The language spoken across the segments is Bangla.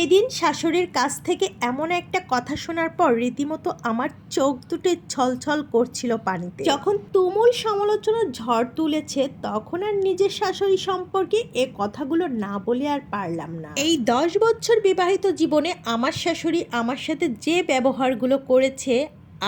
সেই দিন শাশুড়ির কাছ থেকে এমন একটা কথা শোনার পর রীতিমতো আমার চোখ দুটো ছলছল করছিল পানিতে। যখন তুমুল সমালোচনার ঝড় তুলেছে, তখন আর নিজের শাশুড়ি সম্পর্কে এ কথাগুলো না বলে আর পারলাম না। এই দশ বছর বিবাহিত জীবনে আমার শাশুড়ি আমার সাথে যে ব্যবহারগুলো করেছে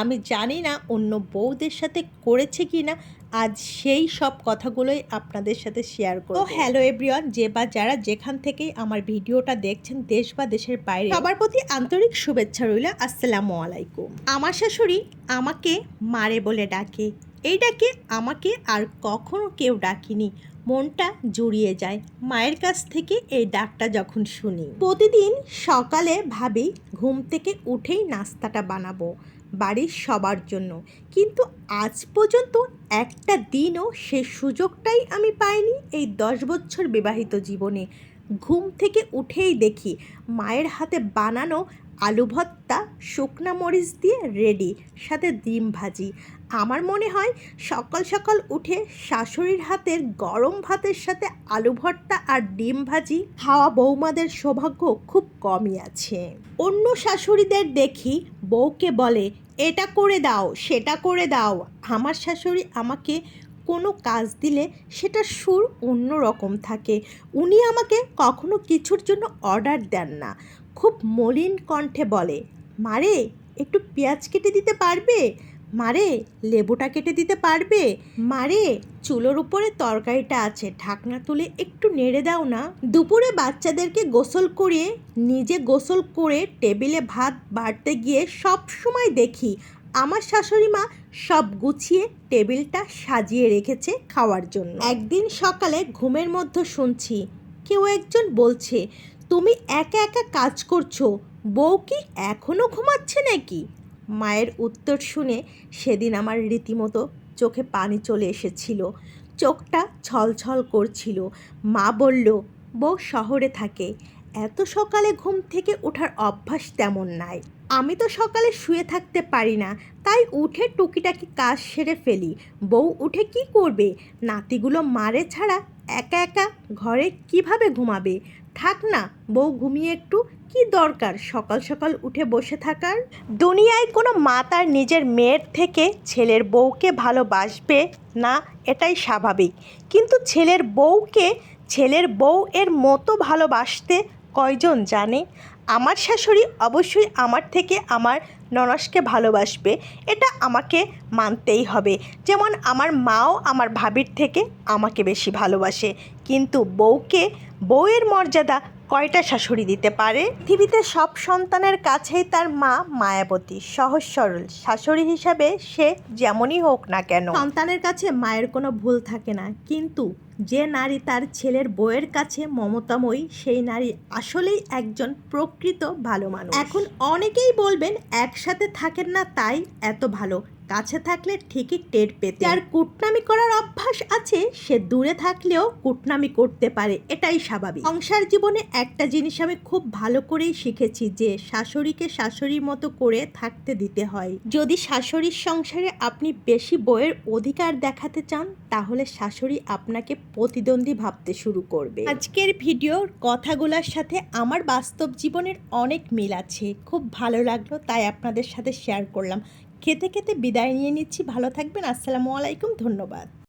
আমি জানি না অন্য বউদের সাথে করেছে কি না। আজ সেই সব কথাগুলোই আপনাদের সাথে শেয়ার করব। তো হ্যালো এভরিওয়ান যে বা যারা যেখান থেকেই আমার ভিডিওটা দেখছেন দেশ বা দেশের বাইরে সবার প্রতি আন্তরিক শুভেচ্ছা রইল। আসসালামু আলাইকুম। আমার শাশুড়ি আমাকে মারে বলে ডাকে। এই ডাকে আমাকে আর কখনো কেউ ডাকিনি। মনটা জুড়িয়ে যায়। মায়ের কাছ থেকে এই ডাকটা যখন শুনি প্রতিদিন সকালে ভাবি ঘুম থেকে উঠেই নাস্তাটা বানাবো। বাড়ির সবার জন্য। কিন্তু আজ পর্যন্ত একটা দিনও সে সুযোগটাই আমি পাইনি এই দশ বছর বিবাহিত জীবনে। ঘুম থেকে উঠেই দেখি মায়ের হাতে বানানো আলু ভর্তা, শুকনা মরিচ দিয়ে রেডি, সাথে ডিম ভাজি। আমার মনে হয় সকাল সকাল উঠে শাশুড়ির হাতের গরম ভাতের সাথে আলু ভর্তা আর ডিম ভাজি খাওয়া বৌমাদের সৌভাগ্য খুব কমই আছে। অন্য শাশুড়িদের দেখি বউকে বলে এটা করে দাও, সেটা করে দাও। আমার শাশুড়ি আমাকে কোনো কাজ দিলে সেটা সুর অন্য রকম থাকে। উনি আমাকে কখনো কিছুর জন্য অর্ডার দেন না। খুব মলিন কণ্ঠে বলে মারে একটু পেঁয়াজ কেটে দিতে পারবে? মারে, লেবুটা কেটে দিতে পারবে? মারে, চুলোর উপরে তরকারিটা আছে, ঢাকনা তুলে একটু নেড়ে দাও না। দুপুরে বাচ্চাদেরকে গোসল করিয়ে, নিজে গোসল করে টেবিলে ভাত বাড়তে গিয়ে সব সময় দেখি, আমার শাশুড়ি মা সব গুছিয়ে টেবিলটা সাজিয়ে রেখেছে খাওয়ার জন্য। একদিন সকালে ঘুমের মধ্যে শুনছি, কেউ একজন বলছে, তুমি একা একা কাজ করছ, বউ কি এখনও ঘুমাচ্ছে নাকি? মায়ের উত্তর শুনে সেদিন আমার রীতিমতো চোখে পানি চলে এসেছিল। চোখটা ছলছল করছিল। মা বলল, বউ শহরে থাকে। এত সকালে ঘুম থেকে ওঠার অভ্যাস তেমন নাই। আমি তো সকালে শুয়ে থাকতে পারি না, তাই উঠে টুকিটাকি কাজ সেরে ফেলি। বউ উঠে কি করবে? নাতিগুলো মারে ছাড়া একা একা ঘরে কীভাবে ঘুমাবে? থাক না, বউ ঘুমিয়ে একটু কি দরকার? সকাল সকাল উঠে বসে থাকার? দুনিয়ায় কোনো মা তার নিজের মেয়ের থেকে ছেলের বউকে ভালোবাসবে না, এটাই স্বাভাবিক। কিন্তু ছেলের বউকে ছেলের বউ এর মতো ভালোবাসতে কয়জন জানে? আমার শাশুড়ি অবশ্যই আমার থেকে আমার ননসকে ভালোবাসবে, এটা আমাকে মানতেই হবে। যেমন আমার মাও আমার ভাবির থেকে আমাকে বেশি ভালোবাসে। কিন্তু বউকে, বউয়ের মর্যাদা কয়টা শাশুড়ি দিতে পারে? পৃথিবীতে সব সন্তানের কাছেই তার মা মায়াবতী। সহজ সরল। শাশুড়ি হিসাবে সে যেমনই হোক না কেন। সন্তানের কাছে মায়ের কোনো ভুল থাকে না। কিন্তু যে নারী তার ছেলের বউয়ের কাছে মমতাময়ী সেই নারী আসলেই একজন প্রকৃত ভালো মানুষ। এখন অনেকেই বলবেন একসাথে থাকেন না তাই এত ভালো। কাছে থাকলে ঠিকই টের পেতে আর কুটনামি করার অভ্যাস আছে সে দূরে থাকলেও কুটনামি করতে পারে এটাই স্বাভাবিক। সংসার জীবনে একটা জিনিস আমি খুব ভালো করেই শিখেছি যে শাশুড়িকে শাশুড়ির মতো করে থাকতে দিতে হয়। যদি শাশুড়ির সংসারে আপনি বেশি বইয়ের অধিকার দেখাতে চান তাহলে শাশুড়ি আপনাকে প্রতিদ্বন্দ্বী ভাবতে শুরু করবে। আজকের ভিডিওর কথাগুলোর সাথে আমার বাস্তব জীবনের অনেক মিল আছে। খুব ভালো লাগল তাই আপনাদের সাথে শেয়ার করলাম। খেতে খেতে বিদায় নিয়ে নিচ্ছি। ভালো থাকবেন। আসসালামু আলাইকুম। ধন্যবাদ।